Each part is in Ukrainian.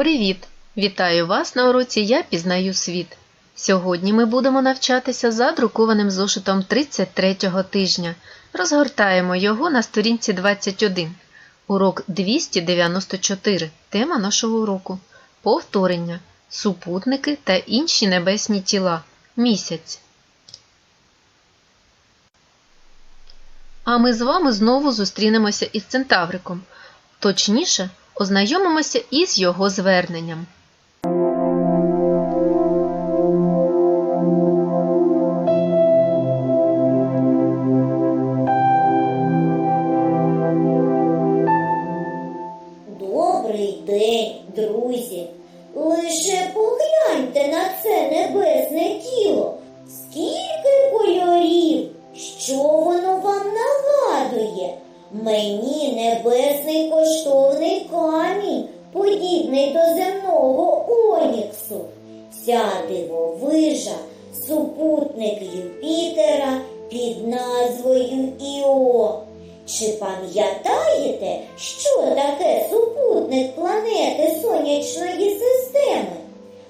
Привіт! Вітаю вас на уроці Я пізнаю світ. Сьогодні ми будемо навчатися за друкованим зошитом 33-го тижня. Розгортаємо його на сторінці 21. Урок 294. Тема нашого уроку. Повторення. Супутники та інші небесні тіла. Місяць. А ми з вами знову зустрінемося із Центавриком. Точніше, ознайомимося із його зверненням. Добрий день, друзі. Лише погляньте на це небесне подібний до земного оніксу. Ця дивовижа супутник Юпітера під назвою Іо. Чи пам'ятаєте, що таке супутник планети Сонячної системи?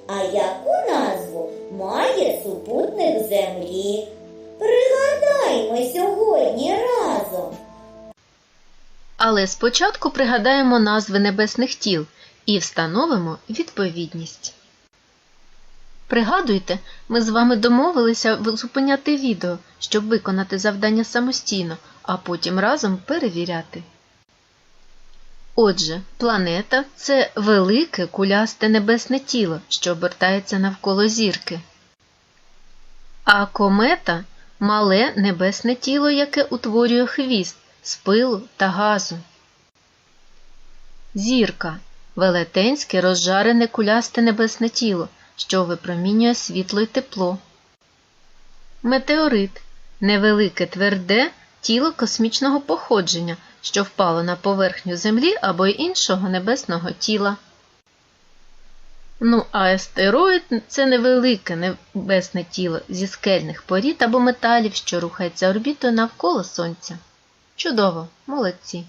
А яку назву має супутник Землі? Пригадаймо сьогодні разом. Але спочатку пригадаємо назви небесних тіл і встановимо відповідність. Пригадуйте, ми з вами домовилися зупиняти відео, щоб виконати завдання самостійно, а потім разом перевіряти. Отже, планета це велике кулясте небесне тіло, що обертається навколо зірки. А комета мале небесне тіло, яке утворює хвіст з пилу та газу. Зірка велетенське розжарене кулясте небесне тіло, що випромінює світло й тепло. Метеорит невелике тверде тіло космічного походження, що впало на поверхню Землі або й іншого небесного тіла. Ну, а астероїд це невелике небесне тіло зі скельних порід або металів, що рухається орбітою навколо Сонця. Чудово, молодці.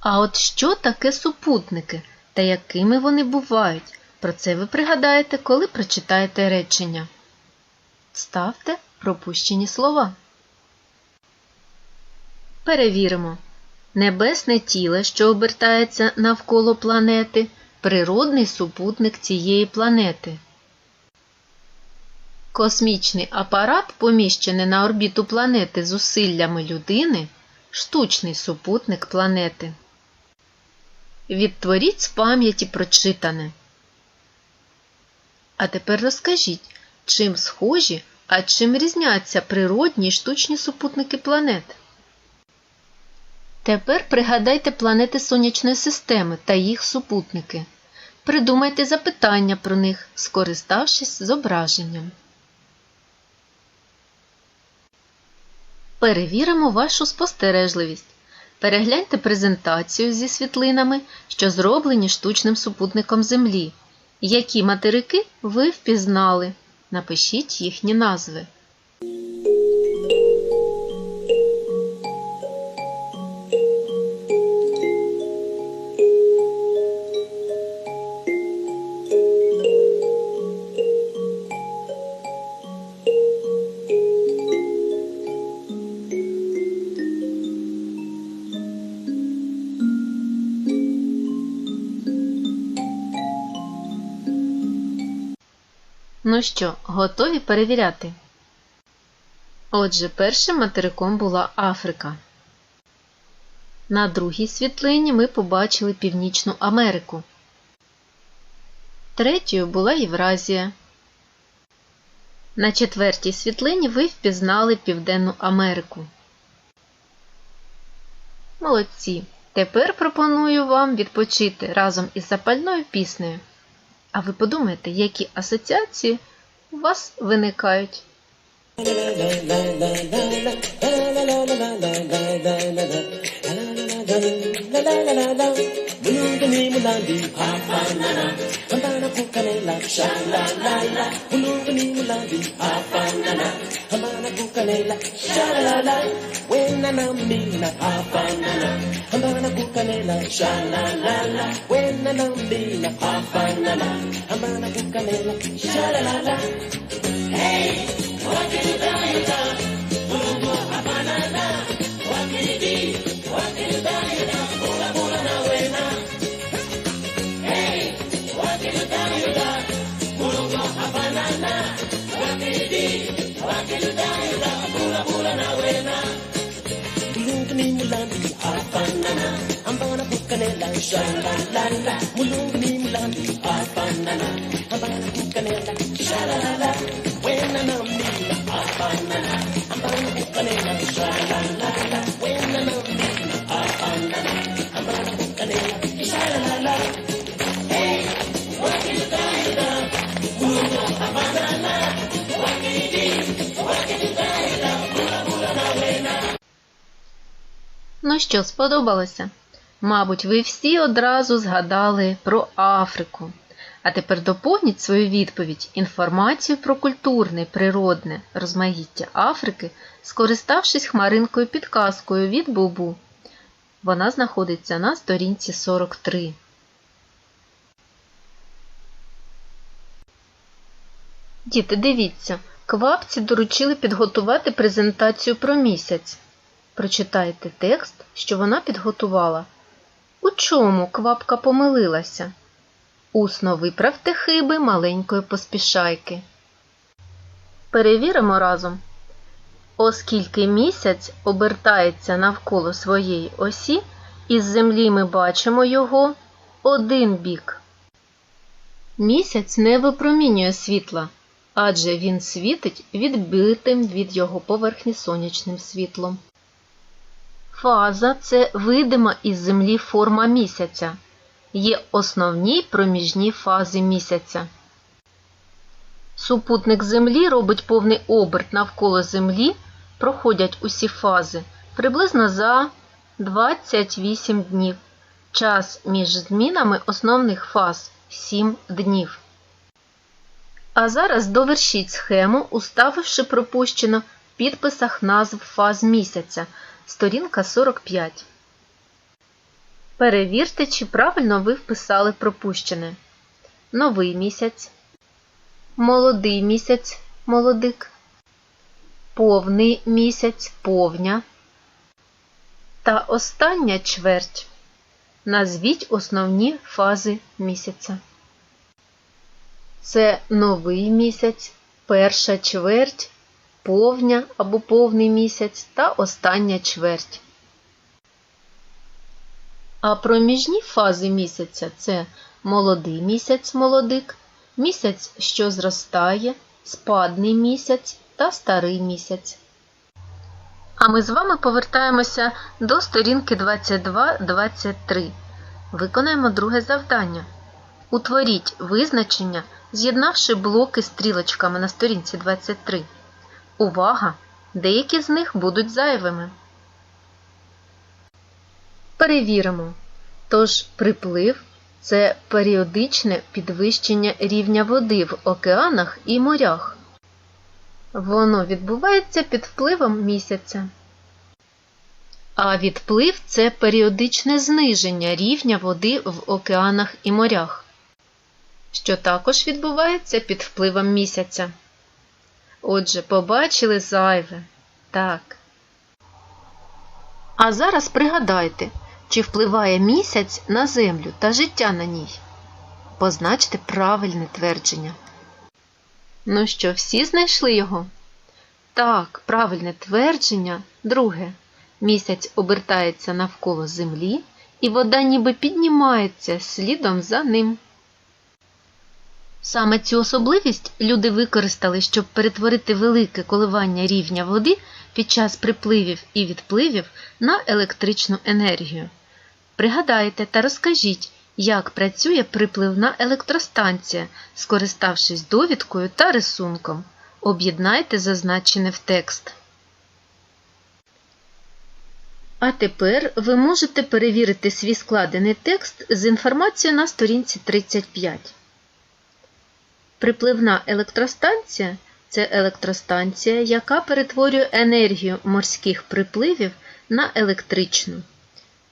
А от що таке супутники та якими вони бувають? Про це ви пригадаєте, коли прочитаєте речення. Ставте пропущені слова. Перевіримо. Небесне тіло, що обертається навколо планети, природний супутник цієї планети. Космічний апарат, поміщений на орбіту планети зусиллями людини, штучний супутник планети. Відтворіть з пам'яті прочитане. А тепер розкажіть, чим схожі, а чим різняться природні й штучні супутники планет. Тепер пригадайте планети Сонячної системи та їх супутники. Придумайте запитання про них, скориставшись зображенням. Перевіримо вашу спостережливість. Перегляньте презентацію зі світлинами, що зроблені штучним супутником Землі. Які материки ви впізнали? Напишіть їхні назви. Ну що, готові перевіряти? Отже, першим материком була Африка. На другій світлині ми побачили Північну Америку. Третьою була Євразія. На четвертій світлині ви впізнали Південну Америку. Молодці! Тепер пропоную вам відпочити разом із запальною піснею. А ви подумайте, які асоціації у вас виникають. bukalela sha la la la. Ununi mulandi afanana. Amana bukalela sha la la wena na mina afanana. Amana sha la la la. Wena na mina afanana. Amana sha la la la. Hey what you doing Shalalala, mulung ni mulan di apanana, la, la, shalalala, wena namni apanana, abang kanela, shalalala. Ну що, сподобалося? Мабуть, ви всі одразу згадали про Африку. А тепер доповніть свою відповідь інформацію про культурне, природне розмаїття Африки, скориставшись хмаринкою підказкою від Бубу. Вона знаходиться на сторінці 43. Діти, дивіться, квапці доручили підготувати презентацію про місяць. Прочитайте текст, що вона підготувала. У чому квапка помилилася? Усно виправте хиби маленької поспішайки. Перевіримо разом. Оскільки місяць обертається навколо своєї осі, із землі ми бачимо його один бік. Місяць не випромінює світла, адже він світить відбитим від його поверхні сонячним світлом. Фаза це видима із землі форма місяця. Є основні проміжні фази місяця. Супутник Землі робить повний оберт навколо Землі, проходять усі фази приблизно за 28 днів. Час між змінами основних фаз 7 днів. А зараз довершіть схему, уставивши пропущено в підписах назв фаз місяця. Сторінка 45. Перевірте, чи правильно ви вписали пропущене. Новий місяць. Молодий місяць молодик. Повний місяць повня. Та остання чверть. Назвіть основні фази місяця. Це новий місяць, перша чверть, повня або повний місяць та остання чверть. А проміжні фази місяця це молодий місяць молодик, місяць, що зростає, спадний місяць та старий місяць. А ми з вами повертаємося до сторінки 22-23. Виконаємо друге завдання. Утворіть визначення, з'єднавши блоки стрілочками на сторінці 23. Увага! Деякі з них будуть зайвими. Перевіримо. Тож приплив це періодичне підвищення рівня води в океанах і морях. Воно відбувається під впливом місяця. А відплив це періодичне зниження рівня води в океанах і морях, що також відбувається під впливом місяця. Отже, побачили зайве. Так. А зараз пригадайте, чи впливає місяць на землю та життя на ній. Позначте правильне твердження. Ну що, всі знайшли його? Так, правильне твердження. Друге. Місяць обертається навколо землі, і вода ніби піднімається слідом за ним. Саме цю особливість люди використали, щоб перетворити велике коливання рівня води під час припливів і відпливів на електричну енергію. Пригадайте та розкажіть, як працює припливна електростанція, скориставшись довідкою та рисунком. Об'єднайте зазначене в текст. А тепер ви можете перевірити свій складений текст з інформацією на сторінці 35. Припливна електростанція це електростанція, яка перетворює енергію морських припливів на електричну.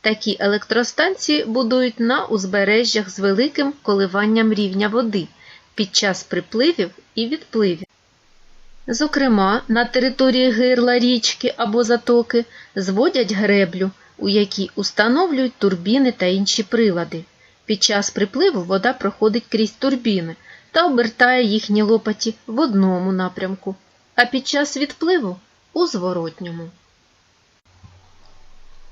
Такі електростанції будують на узбережжях з великим коливанням рівня води під час припливів і відпливів. Зокрема, на території гирла річки або затоки зводять греблю, у якій установлюють турбіни та інші прилади. Під час припливу вода проходить крізь турбіни та обертає їхні лопаті в одному напрямку, а під час відпливу у зворотньому.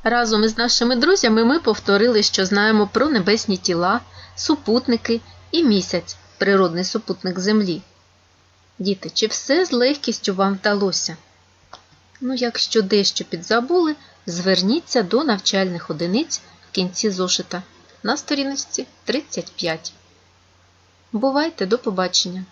Разом із нашими друзями ми повторили, що знаємо про небесні тіла, супутники і місяць, природний супутник Землі. Діти, чи все з легкістю вам вдалося? Ну, якщо дещо підзабули, зверніться до навчальних одиниць в кінці зошита на сторіночці 35. Бувайте, до побачення!